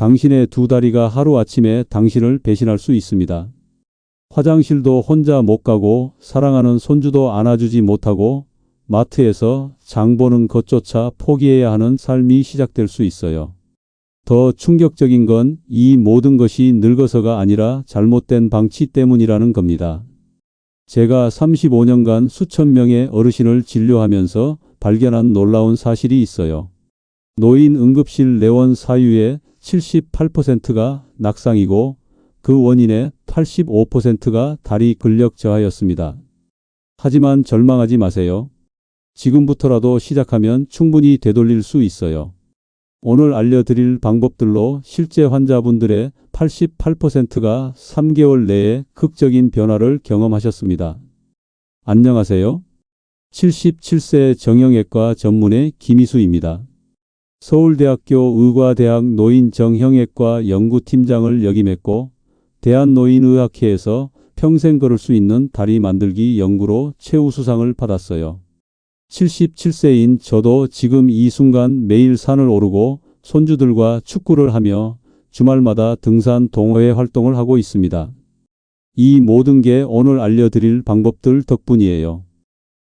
당신의 두 다리가 하루아침에 당신을 배신할 수 있습니다. 화장실도 혼자 못 가고 사랑하는 손주도 안아주지 못하고 마트에서 장 보는 것조차 포기해야 하는 삶이 시작될 수 있어요. 더 충격적인 건 이 모든 것이 늙어서가 아니라 잘못된 방치 때문이라는 겁니다. 제가 35년간 수천 명의 어르신을 진료하면서 발견한 놀라운 사실이 있어요. 노인 응급실 내원 사유의 78%가 낙상이고 그 원인의 85%가 다리 근력 저하였습니다. 하지만 절망하지 마세요. 지금부터라도 시작하면 충분히 되돌릴 수 있어요. 오늘 알려드릴 방법들로 실제 환자분들의 88%가 3개월 내에 극적인 변화를 경험하셨습니다. 안녕하세요. 77세 정형외과 전문의 김희수입니다. 서울대학교 의과대학 노인정형외과 연구팀장을 역임했고 대한노인의학회에서 평생 걸을 수 있는 다리 만들기 연구로 최우수상을 받았어요. 77세인 저도 지금 이 순간 매일 산을 오르고 손주들과 축구를 하며 주말마다 등산 동호회 활동을 하고 있습니다. 이 모든 게 오늘 알려드릴 방법들 덕분이에요.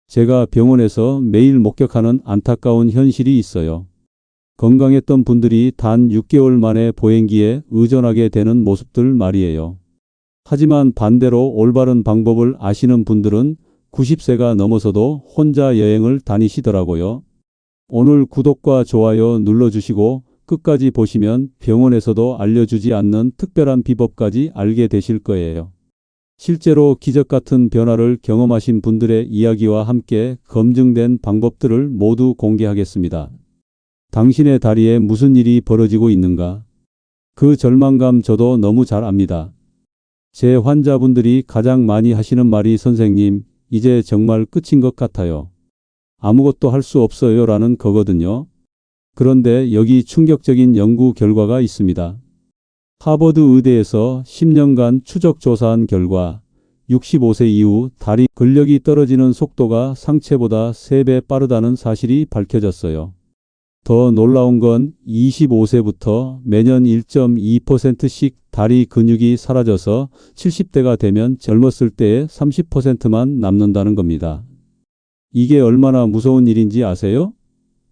제가 병원에서 매일 목격하는 안타까운 현실이 있어요. 건강했던 분들이 단 6개월 만에 보행기에 의존하게 되는 모습들 말이에요. 하지만 반대로 올바른 방법을 아시는 분들은 90세가 넘어서도 혼자 여행을 다니시더라고요. 오늘 구독과 좋아요 눌러주시고 끝까지 보시면 병원에서도 알려주지 않는 특별한 비법까지 알게 되실 거예요. 실제로 기적 같은 변화를 경험하신 분들의 이야기와 함께 검증된 방법들을 모두 공개하겠습니다. 당신의 다리에 무슨 일이 벌어지고 있는가? 그 절망감 저도 너무 잘 압니다. 제 환자분들이 가장 많이 하시는 말이 선생님, 이제 정말 끝인 것 같아요. 아무것도 할 수 없어요 라는 거거든요. 그런데 여기 충격적인 연구 결과가 있습니다. 하버드 의대에서 10년간 추적 조사한 결과 65세 이후 다리 근력이 떨어지는 속도가 상체보다 3배 빠르다는 사실이 밝혀졌어요. 더 놀라운 건 25세부터 매년 1.2%씩 다리 근육이 사라져서 70대가 되면 젊었을 때의 30%만 남는다는 겁니다. 이게 얼마나 무서운 일인지 아세요?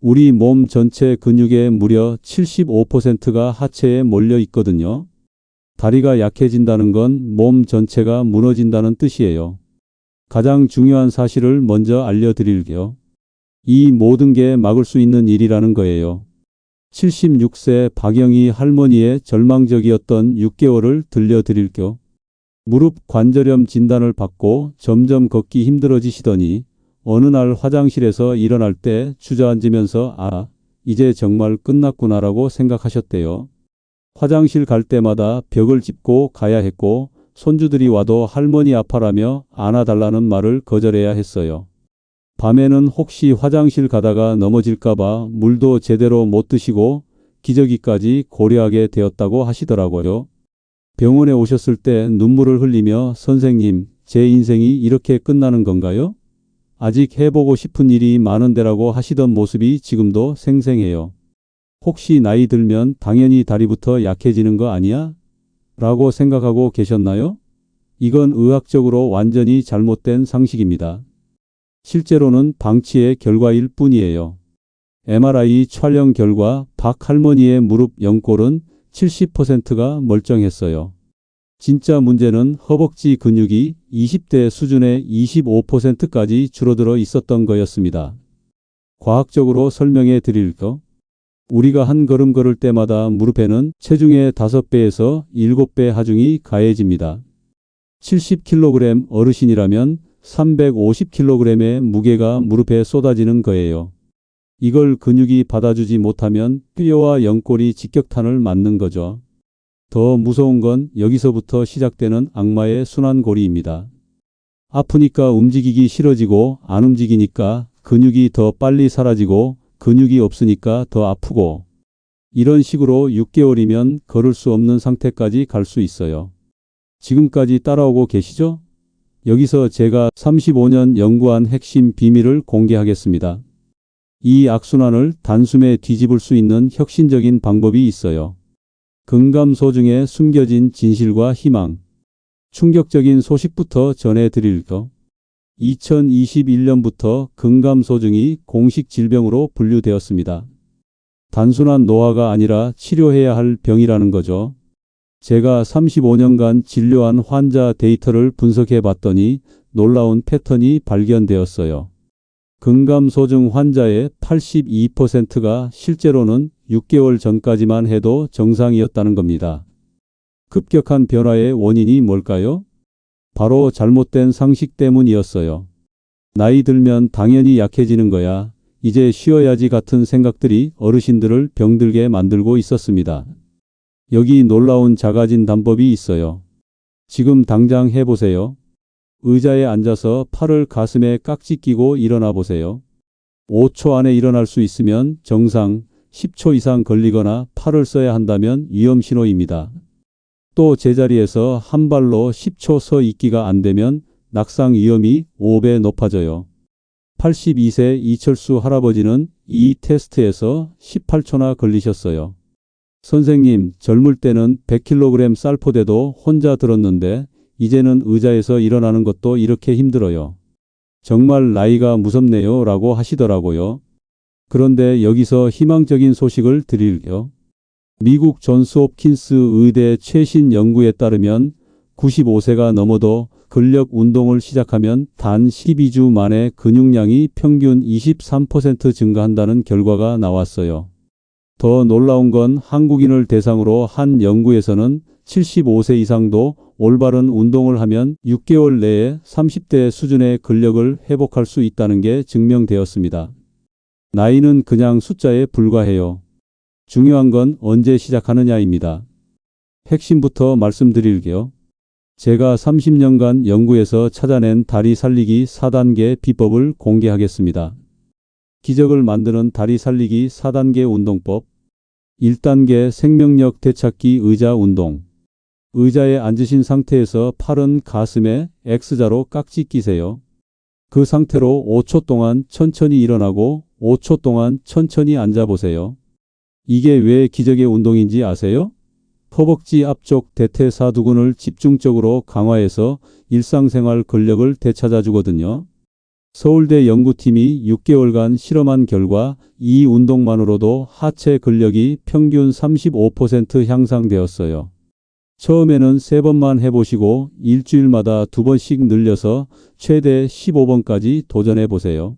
우리 몸 전체 근육의 무려 75%가 하체에 몰려 있거든요. 다리가 약해진다는 건 몸 전체가 무너진다는 뜻이에요. 가장 중요한 사실을 먼저 알려드릴게요. 이 모든 게 막을 수 있는 일이라는 거예요. 76세 박영희 할머니의 절망적이었던 6개월을 들려드릴게요. 무릎 관절염 진단을 받고 점점 걷기 힘들어지시더니 어느 날 화장실에서 일어날 때 주저앉으면서 아, 이제 정말 끝났구나라고 생각하셨대요. 화장실 갈 때마다 벽을 짚고 가야 했고 손주들이 와도 할머니 아파라며 안아달라는 말을 거절해야 했어요. 밤에는 혹시 화장실 가다가 넘어질까봐 물도 제대로 못 드시고 기저귀까지 고려하게 되었다고 하시더라고요. 병원에 오셨을 때 눈물을 흘리며 선생님, 제 인생이 이렇게 끝나는 건가요? 아직 해보고 싶은 일이 많은데라고 하시던 모습이 지금도 생생해요. 혹시 나이 들면 당연히 다리부터 약해지는 거 아니야? 라고 생각하고 계셨나요? 이건 의학적으로 완전히 잘못된 상식입니다. 실제로는 방치의 결과일 뿐이에요. MRI 촬영 결과 박 할머니의 무릎 연골은 70%가 멀쩡했어요. 진짜 문제는 허벅지 근육이 20대 수준의 25%까지 줄어들어 있었던 거였습니다. 과학적으로 설명해 드릴까? 우리가 한 걸음 걸을 때마다 무릎에는 체중의 5배에서 7배 하중이 가해집니다. 70kg 어르신이라면 350kg의 무게가 무릎에 쏟아지는 거예요. 이걸 근육이 받아주지 못하면 뼈와 연골이 직격탄을 맞는 거죠. 더 무서운 건 여기서부터 시작되는 악마의 순환고리입니다. 아프니까 움직이기 싫어지고 안 움직이니까 근육이 더 빨리 사라지고 근육이 없으니까 더 아프고 이런 식으로 6개월이면 걸을 수 없는 상태까지 갈 수 있어요. 지금까지 따라오고 계시죠? 여기서 제가 35년 연구한 핵심 비밀을 공개하겠습니다. 이 악순환을 단숨에 뒤집을 수 있는 혁신적인 방법이 있어요. 금감소 중에 숨겨진 진실과 희망. 충격적인 소식부터 전해드릴까? 2021년부터 금감소중이 공식 질병으로 분류되었습니다. 단순한 노화가 아니라 치료해야 할 병이라는 거죠. 제가 35년간 진료한 환자 데이터를 분석해 봤더니 놀라운 패턴이 발견되었어요. 근감소증 환자의 82%가 실제로는 6개월 전까지만 해도 정상이었다는 겁니다. 급격한 변화의 원인이 뭘까요? 바로 잘못된 상식 때문이었어요. 나이 들면 당연히 약해지는 거야. 이제 쉬어야지 같은 생각들이 어르신들을 병들게 만들고 있었습니다. 여기 놀라운 자가진 단법이 있어요. 지금 당장 해보세요. 의자에 앉아서 팔을 가슴에 깍지 끼고 일어나 보세요. 5초 안에 일어날 수 있으면 정상, 10초 이상 걸리거나 팔을 써야 한다면 위험 신호입니다. 또 제자리에서 한 발로 10초 서 있기가 안 되면 낙상 위험이 5배 높아져요. 82세 이철수 할아버지는 이 테스트에서 18초나 걸리셨어요. 선생님, 젊을 때는 100kg 쌀포대도 혼자 들었는데 이제는 의자에서 일어나는 것도 이렇게 힘들어요. 정말 나이가 무섭네요 라고 하시더라고요. 그런데 여기서 희망적인 소식을 드릴게요. 미국 존스 홉킨스 의대 최신 연구에 따르면 95세가 넘어도 근력 운동을 시작하면 단 12주 만에 근육량이 평균 23% 증가한다는 결과가 나왔어요. 더 놀라운 건 한국인을 대상으로 한 연구에서는 75세 이상도 올바른 운동을 하면 6개월 내에 30대 수준의 근력을 회복할 수 있다는 게 증명되었습니다. 나이는 그냥 숫자에 불과해요. 중요한 건 언제 시작하느냐입니다. 핵심부터 말씀드릴게요. 제가 30년간 연구에서 찾아낸 다리 살리기 4단계 비법을 공개하겠습니다. 기적을 만드는 다리 살리기 4단계 운동법 1단계 생명력 되찾기 의자 운동 의자에 앉으신 상태에서 팔은 가슴에 X자로 깍지 끼세요. 그 상태로 5초 동안 천천히 일어나고 5초 동안 천천히 앉아보세요. 이게 왜 기적의 운동인지 아세요? 허벅지 앞쪽 대퇴사두근을 집중적으로 강화해서 일상생활 근력을 되찾아 주거든요. 서울대 연구팀이 6개월간 실험한 결과 이 운동만으로도 하체 근력이 평균 35% 향상되었어요. 처음에는 3번만 해보시고 일주일마다 2번씩 늘려서 최대 15번까지 도전해 보세요.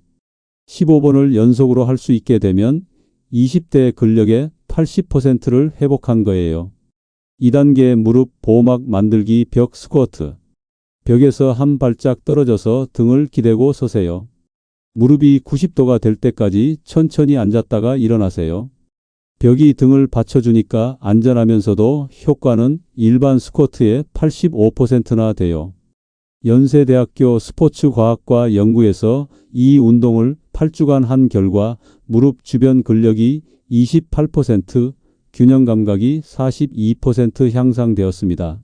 15번을 연속으로 할 수 있게 되면 20대 근력의 80%를 회복한 거예요. 2단계 무릎 보호막 만들기 벽 스쿼트. 벽에서 한 발짝 떨어져서 등을 기대고 서세요. 무릎이 90도가 될 때까지 천천히 앉았다가 일어나세요. 벽이 등을 받쳐주니까 안전하면서도 효과는 일반 스쿼트의 85%나 돼요. 연세대학교 스포츠과학과 연구에서 이 운동을 8주간 한 결과 무릎 주변 근력이 28%, 균형 감각이 42% 향상되었습니다.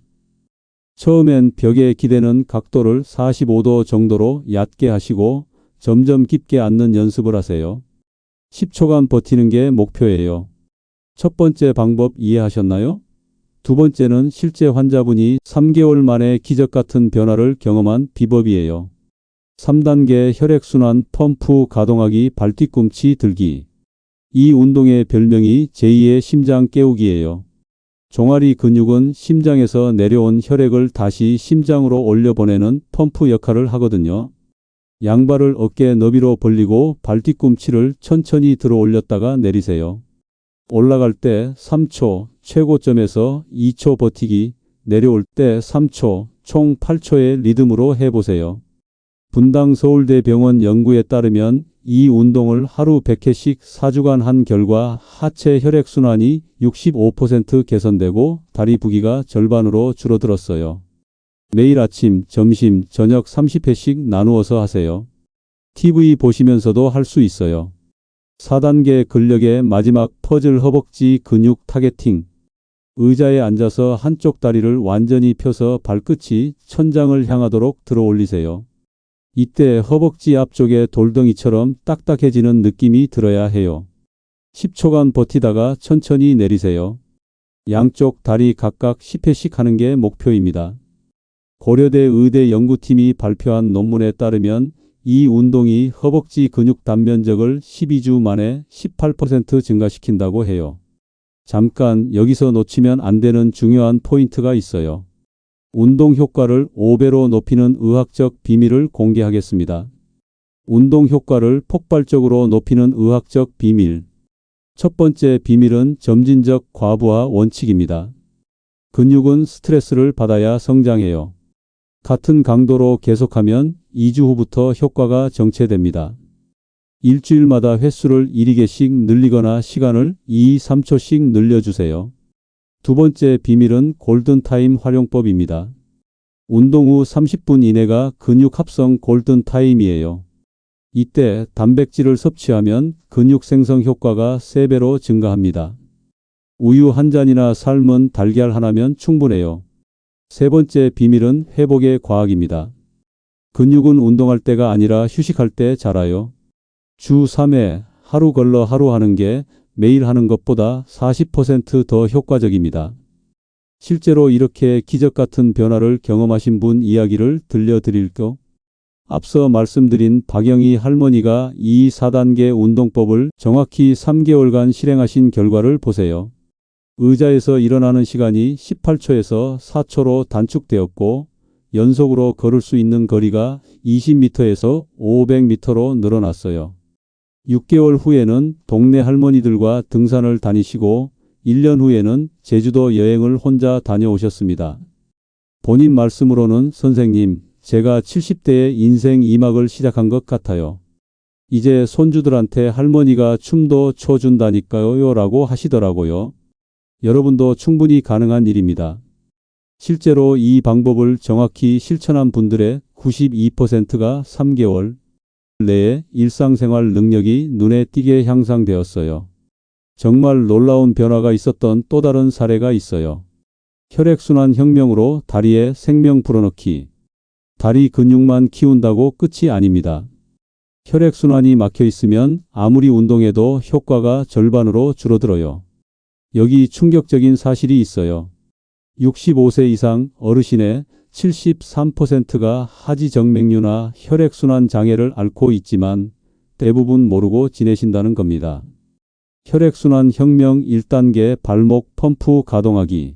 처음엔 벽에 기대는 각도를 45도 정도로 얕게 하시고 점점 깊게 앉는 연습을 하세요. 10초간 버티는 게 목표예요. 첫 번째 방법 이해하셨나요? 두 번째는 실제 환자분이 3개월 만에 기적 같은 변화를 경험한 비법이에요. 3단계 혈액순환 펌프 가동하기 발뒤꿈치 들기. 이 운동의 별명이 제2의 심장 깨우기예요. 종아리 근육은 심장에서 내려온 혈액을 다시 심장으로 올려보내는 펌프 역할을 하거든요. 양발을 어깨 너비로 벌리고 발뒤꿈치를 천천히 들어 올렸다가 내리세요. 올라갈 때 3초, 최고점에서 2초 버티기, 내려올 때 3초, 총 8초의 리듬으로 해보세요. 분당 서울대병원 연구에 따르면 이 운동을 하루 100회씩 4주간 한 결과 하체 혈액순환이 65% 개선되고 다리 부기가 절반으로 줄어들었어요. 매일 아침, 점심, 저녁 30회씩 나누어서 하세요. TV 보시면서도 할 수 있어요. 4단계 근력의 마지막 퍼즐 허벅지 근육 타겟팅. 의자에 앉아서 한쪽 다리를 완전히 펴서 발끝이 천장을 향하도록 들어 올리세요. 이때 허벅지 앞쪽에 돌덩이처럼 딱딱해지는 느낌이 들어야 해요. 10초간 버티다가 천천히 내리세요. 양쪽 다리 각각 10회씩 하는 게 목표입니다. 고려대 의대 연구팀이 발표한 논문에 따르면 이 운동이 허벅지 근육 단면적을 12주 만에 18% 증가시킨다고 해요. 잠깐 여기서 놓치면 안 되는 중요한 포인트가 있어요. 운동 효과를 5배로 높이는 의학적 비밀을 공개하겠습니다. 운동 효과를 폭발적으로 높이는 의학적 비밀. 첫 번째 비밀은 점진적 과부하 원칙입니다. 근육은 스트레스를 받아야 성장해요. 같은 강도로 계속하면 2주 후부터 효과가 정체됩니다. 일주일마다 횟수를 1위개씩 늘리거나 시간을 2, 3초씩 늘려주세요. 두 번째 비밀은 골든타임 활용법입니다. 운동 후 30분 이내가 근육 합성 골든타임이에요. 이때 단백질을 섭취하면 근육 생성 효과가 3배로 증가합니다. 우유 한 잔이나 삶은 달걀 하나면 충분해요. 세 번째 비밀은 회복의 과학입니다. 근육은 운동할 때가 아니라 휴식할 때 자라요. 주 3회 하루 걸러 하루 하는 게 매일 하는 것보다 40%더 효과적입니다. 실제로 이렇게 기적 같은 변화를 경험하신 분 이야기를 들려드릴까? 앞서 말씀드린 박영희 할머니가 이 4단계 운동법을 정확히 3개월간 실행하신 결과를 보세요. 의자에서 일어나는 시간이 18초에서 4초로 단축되었고 연속으로 걸을 수 있는 거리가 20m에서 500m로 늘어났어요. 6개월 후에는 동네 할머니들과 등산을 다니시고 1년 후에는 제주도 여행을 혼자 다녀오셨습니다. 본인 말씀으로는 선생님, 제가 70대에 인생 2막을 시작한 것 같아요. 이제 손주들한테 할머니가 춤도 춰준다니까요 라고 하시더라고요. 여러분도 충분히 가능한 일입니다. 실제로 이 방법을 정확히 실천한 분들의 92%가 3개월 내에 일상생활 능력이 눈에 띄게 향상되었어요. 정말 놀라운 변화가 있었던 또 다른 사례가 있어요. 혈액순환 혁명으로 다리에 생명 불어넣기. 다리 근육만 키운다고 끝이 아닙니다. 혈액순환이 막혀 있으면 아무리 운동해도 효과가 절반으로 줄어들어요. 여기 충격적인 사실이 있어요. 65세 이상 어르신의 73%가 하지정맥류나 혈액순환 장애를 앓고 있지만 대부분 모르고 지내신다는 겁니다. 혈액순환 혁명 1단계 발목 펌프 가동하기.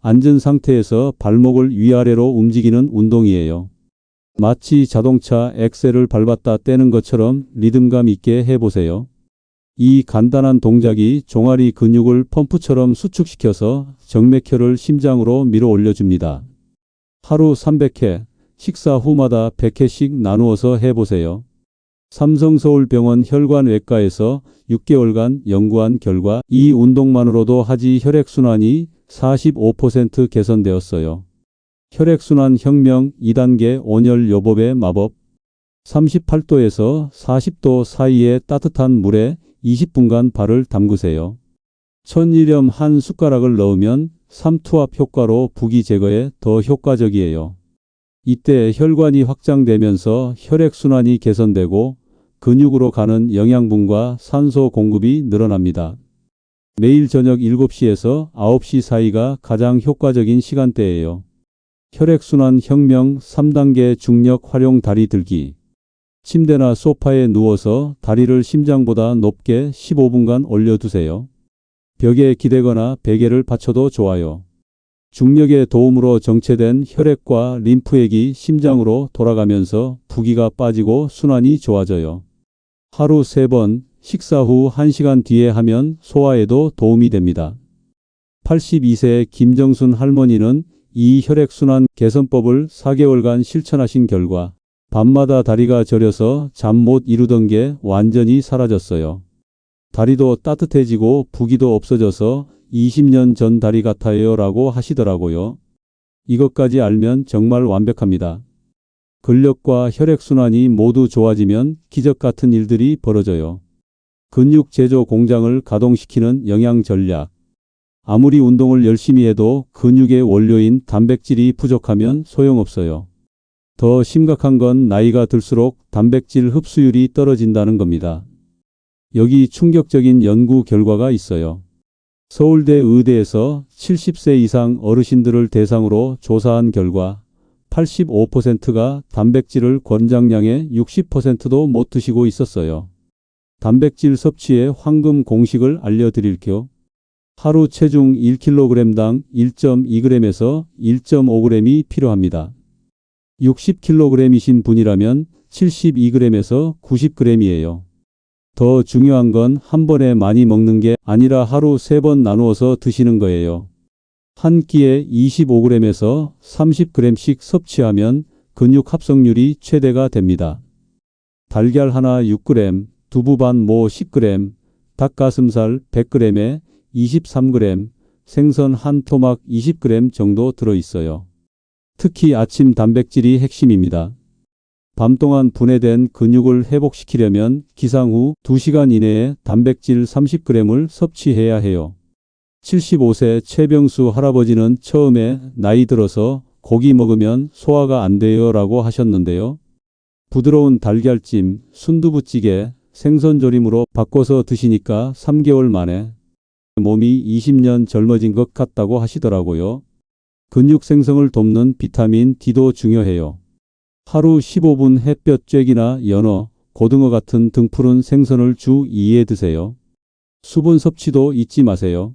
앉은 상태에서 발목을 위아래로 움직이는 운동이에요. 마치 자동차 엑셀을 밟았다 떼는 것처럼 리듬감 있게 해보세요. 이 간단한 동작이 종아리 근육을 펌프처럼 수축시켜서 정맥혈을 심장으로 밀어 올려줍니다. 하루 300회, 식사 후마다 100회씩 나누어서 해보세요. 삼성서울병원 혈관외과에서 6개월간 연구한 결과 이 운동만으로도 하지 혈액순환이 45% 개선되었어요. 혈액순환 혁명 2단계 온열 요법의 마법 38도에서 40도 사이의 따뜻한 물에 20분간 발을 담그세요. 천일염 한 숟가락을 넣으면 삼투압 효과로 부기 제거에 더 효과적이에요. 이때 혈관이 확장되면서 혈액순환이 개선되고 근육으로 가는 영양분과 산소 공급이 늘어납니다. 매일 저녁 7시에서 9시 사이가 가장 효과적인 시간대예요. 혈액순환 혁명 3단계 중력 활용 다리 들기. 침대나 소파에 누워서 다리를 심장보다 높게 15분간 올려두세요. 벽에 기대거나 베개를 받쳐도 좋아요. 중력의 도움으로 정체된 혈액과 림프액이 심장으로 돌아가면서 부기가 빠지고 순환이 좋아져요. 하루 3번, 식사 후 1시간 뒤에 하면 소화에도 도움이 됩니다. 82세 김정순 할머니는 이 혈액순환 개선법을 4개월간 실천하신 결과 밤마다 다리가 저려서 잠 못 이루던 게 완전히 사라졌어요. 다리도 따뜻해지고 부기도 없어져서 20년 전 다리 같아요 라고 하시더라고요. 이것까지 알면 정말 완벽합니다. 근력과 혈액순환이 모두 좋아지면 기적 같은 일들이 벌어져요. 근육 제조 공장을 가동시키는 영양 전략. 아무리 운동을 열심히 해도 근육의 원료인 단백질이 부족하면 소용없어요. 더 심각한 건 나이가 들수록 단백질 흡수율이 떨어진다는 겁니다. 여기 충격적인 연구 결과가 있어요. 서울대 의대에서 70세 이상 어르신들을 대상으로 조사한 결과 85%가 단백질을 권장량의 60%도 못 드시고 있었어요. 단백질 섭취의 황금 공식을 알려드릴게요. 하루 체중 1kg당 1.2g에서 1.5g이 필요합니다. 60kg이신 분이라면 72g에서 90g이에요. 더 중요한 건 한 번에 많이 먹는 게 아니라 하루 세 번 나누어서 드시는 거예요. 한 끼에 25g에서 30g씩 섭취하면 근육 합성률이 최대가 됩니다. 달걀 하나 6g, 두부 반모 10g, 닭가슴살 100g에 23g, 생선 한 토막 20g 정도 들어 있어요. 특히 아침 단백질이 핵심입니다. 밤 동안 분해된 근육을 회복시키려면 기상 후 2시간 이내에 단백질 30g을 섭취해야 해요. 75세 최병수 할아버지는 처음에 나이 들어서 고기 먹으면 소화가 안 돼요 라고 하셨는데요. 부드러운 달걀찜, 순두부찌개, 생선조림으로 바꿔서 드시니까 3개월 만에 몸이 20년 젊어진 것 같다고 하시더라고요. 근육 생성을 돕는 비타민 D도 중요해요. 하루 15분 햇볕 쬐기나 연어, 고등어 같은 등푸른 생선을 주 2회 드세요. 수분 섭취도 잊지 마세요.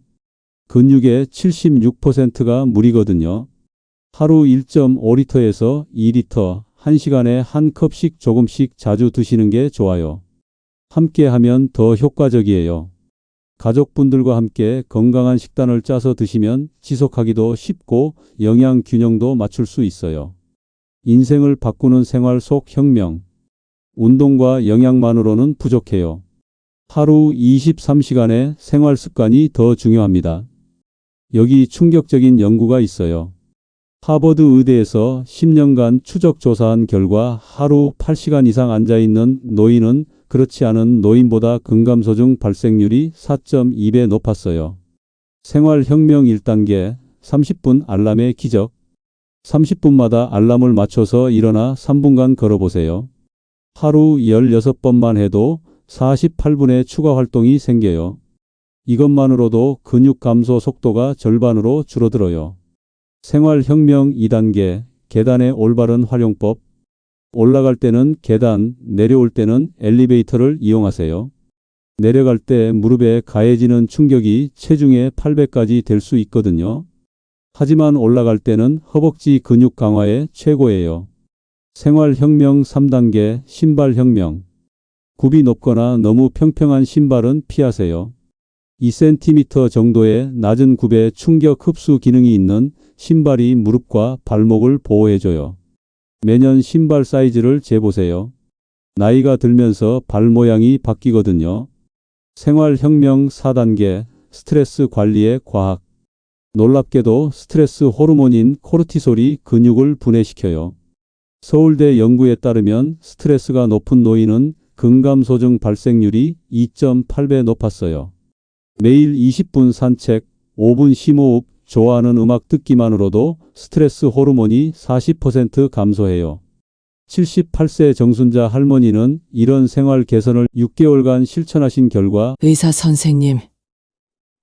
근육의 76%가 물이거든요. 하루 1.5리터에서 2리터, 1시간에 한 컵씩 조금씩 자주 드시는 게 좋아요. 함께 하면 더 효과적이에요. 가족분들과 함께 건강한 식단을 짜서 드시면 지속하기도 쉽고 영양 균형도 맞출 수 있어요. 인생을 바꾸는 생활 속 혁명. 운동과 영양만으로는 부족해요. 하루 23시간의 생활 습관이 더 중요합니다. 여기 충격적인 연구가 있어요. 하버드 의대에서 10년간 추적 조사한 결과 하루 8시간 이상 앉아 있는 노인은 그렇지 않은 노인보다 근감소증 발생률이 4.2배 높았어요. 생활혁명 1단계 30분 알람의 기적 30분마다 알람을 맞춰서 일어나 3분간 걸어보세요. 하루 16번만 해도 48분의 추가 활동이 생겨요. 이것만으로도 근육 감소 속도가 절반으로 줄어들어요. 생활혁명 2단계 계단의 올바른 활용법 올라갈 때는 계단, 내려올 때는 엘리베이터를 이용하세요. 내려갈 때 무릎에 가해지는 충격이 체중의 8배까지 될 수 있거든요. 하지만 올라갈 때는 허벅지 근육 강화에 최고예요. 생활혁명 3단계 신발혁명 굽이 높거나 너무 평평한 신발은 피하세요. 2cm 정도의 낮은 굽에 충격 흡수 기능이 있는 신발이 무릎과 발목을 보호해줘요. 매년 신발 사이즈를 재보세요. 나이가 들면서 발 모양이 바뀌거든요. 생활혁명 4단계 스트레스 관리의 과학 놀랍게도 스트레스 호르몬인 코르티솔이 근육을 분해시켜요. 서울대 연구에 따르면 스트레스가 높은 노인은 근감소증 발생률이 2.8배 높았어요. 매일 20분 산책, 5분 심호흡, 좋아하는 음악 듣기만으로도 스트레스 호르몬이 40% 감소해요. 78세 정순자 할머니는 이런 생활 개선을 6개월간 실천하신 결과 의사 선생님,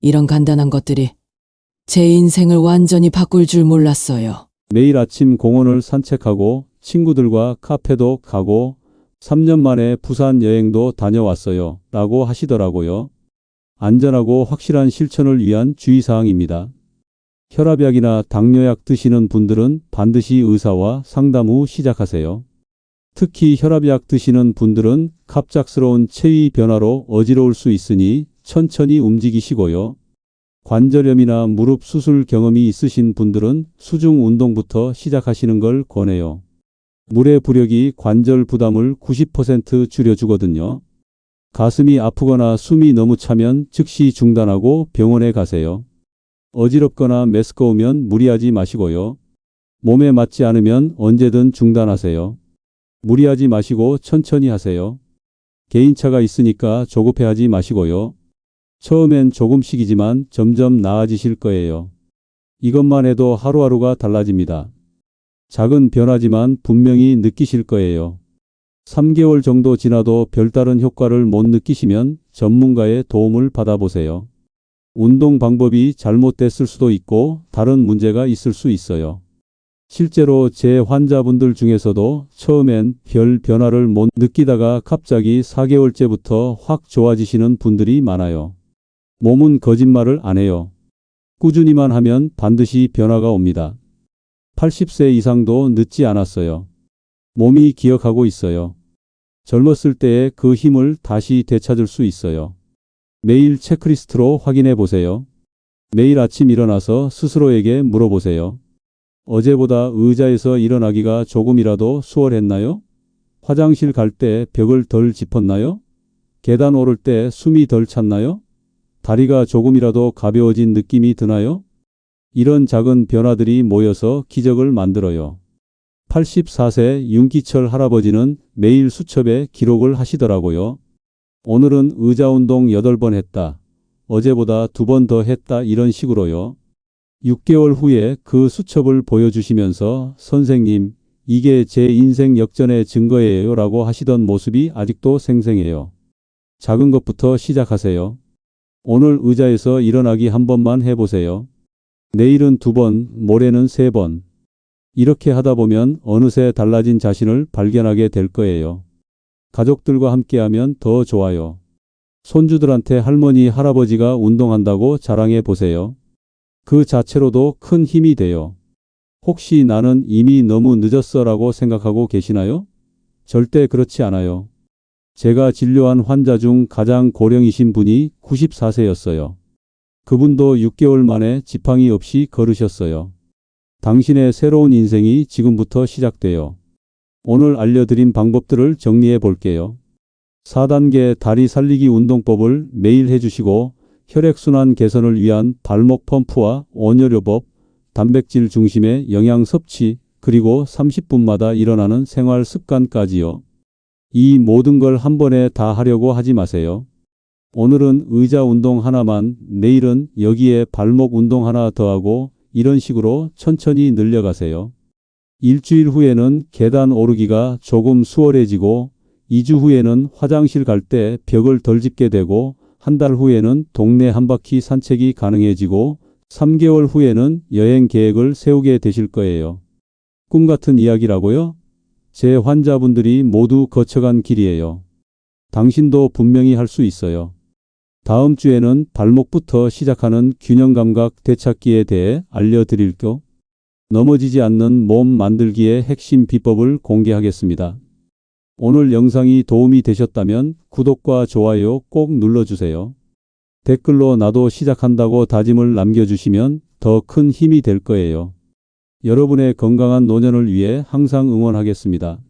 이런 간단한 것들이 제 인생을 완전히 바꿀 줄 몰랐어요. 매일 아침 공원을 산책하고 친구들과 카페도 가고 3년 만에 부산 여행도 다녀왔어요. 라고 하시더라고요. 안전하고 확실한 실천을 위한 주의사항입니다. 혈압약이나 당뇨약 드시는 분들은 반드시 의사와 상담 후 시작하세요. 특히 혈압약 드시는 분들은 갑작스러운 체위 변화로 어지러울 수 있으니 천천히 움직이시고요. 관절염이나 무릎 수술 경험이 있으신 분들은 수중 운동부터 시작하시는 걸 권해요. 물의 부력이 관절 부담을 90% 줄여주거든요. 가슴이 아프거나 숨이 너무 차면 즉시 중단하고 병원에 가세요. 어지럽거나 메스꺼우면 무리하지 마시고요. 몸에 맞지 않으면 언제든 중단하세요. 무리하지 마시고 천천히 하세요. 개인차가 있으니까 조급해하지 마시고요. 처음엔 조금씩이지만 점점 나아지실 거예요. 이것만 해도 하루하루가 달라집니다. 작은 변화지만 분명히 느끼실 거예요. 3개월 정도 지나도 별다른 효과를 못 느끼시면 전문가의 도움을 받아보세요. 운동 방법이 잘못됐을 수도 있고 다른 문제가 있을 수 있어요. 실제로 제 환자분들 중에서도 처음엔 별 변화를 못 느끼다가 갑자기 4개월째부터 확 좋아지시는 분들이 많아요. 몸은 거짓말을 안 해요. 꾸준히만 하면 반드시 변화가 옵니다. 80세 이상도 늦지 않았어요. 몸이 기억하고 있어요. 젊었을 때의 그 힘을 다시 되찾을 수 있어요. 매일 체크리스트로 확인해 보세요. 매일 아침 일어나서 스스로에게 물어보세요. 어제보다 의자에서 일어나기가 조금이라도 수월했나요? 화장실 갈 때 벽을 덜 짚었나요? 계단 오를 때 숨이 덜 찼나요? 다리가 조금이라도 가벼워진 느낌이 드나요? 이런 작은 변화들이 모여서 기적을 만들어요. 84세 윤기철 할아버지는 매일 수첩에 기록을 하시더라고요. 오늘은 의자 운동 8번 했다. 어제보다 2번 더 했다. 이런 식으로요. 6개월 후에 그 수첩을 보여주시면서 선생님, 이게 제 인생 역전의 증거예요. 라고 하시던 모습이 아직도 생생해요. 작은 것부터 시작하세요. 오늘 의자에서 일어나기 한 번만 해보세요. 내일은 두 번, 모레는 세 번. 이렇게 하다 보면 어느새 달라진 자신을 발견하게 될 거예요. 가족들과 함께하면 더 좋아요. 손주들한테 할머니, 할아버지가 운동한다고 자랑해 보세요. 그 자체로도 큰 힘이 돼요. 혹시 나는 이미 너무 늦었어 라고 생각하고 계시나요? 절대 그렇지 않아요. 제가 진료한 환자 중 가장 고령이신 분이 94세였어요. 그분도 6개월 만에 지팡이 없이 걸으셨어요. 당신의 새로운 인생이 지금부터 시작돼요. 오늘 알려드린 방법들을 정리해 볼게요. 4단계 다리 살리기 운동법을 매일 해주시고 혈액순환 개선을 위한 발목 펌프와 온열요법, 단백질 중심의 영양 섭취, 그리고 30분마다 일어나는 생활 습관까지요. 이 모든 걸 한 번에 다 하려고 하지 마세요. 오늘은 의자 운동 하나만, 내일은 여기에 발목 운동 하나 더하고 이런 식으로 천천히 늘려가세요. 일주일 후에는 계단 오르기가 조금 수월해지고 2주 후에는 화장실 갈 때 벽을 덜 짚게 되고 한 달 후에는 동네 한 바퀴 산책이 가능해지고 3개월 후에는 여행 계획을 세우게 되실 거예요. 꿈 같은 이야기라고요? 제 환자분들이 모두 거쳐간 길이에요. 당신도 분명히 할 수 있어요. 다음 주에는 발목부터 시작하는 균형 감각 되찾기에 대해 알려드릴게요. 넘어지지 않는 몸 만들기의 핵심 비법을 공개하겠습니다. 오늘 영상이 도움이 되셨다면 구독과 좋아요 꼭 눌러주세요. 댓글로 나도 시작한다고 다짐을 남겨주시면 더 큰 힘이 될 거예요. 여러분의 건강한 노년을 위해 항상 응원하겠습니다.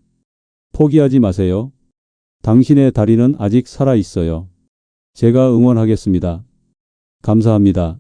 포기하지 마세요. 당신의 다리는 아직 살아 있어요. 제가 응원하겠습니다. 감사합니다.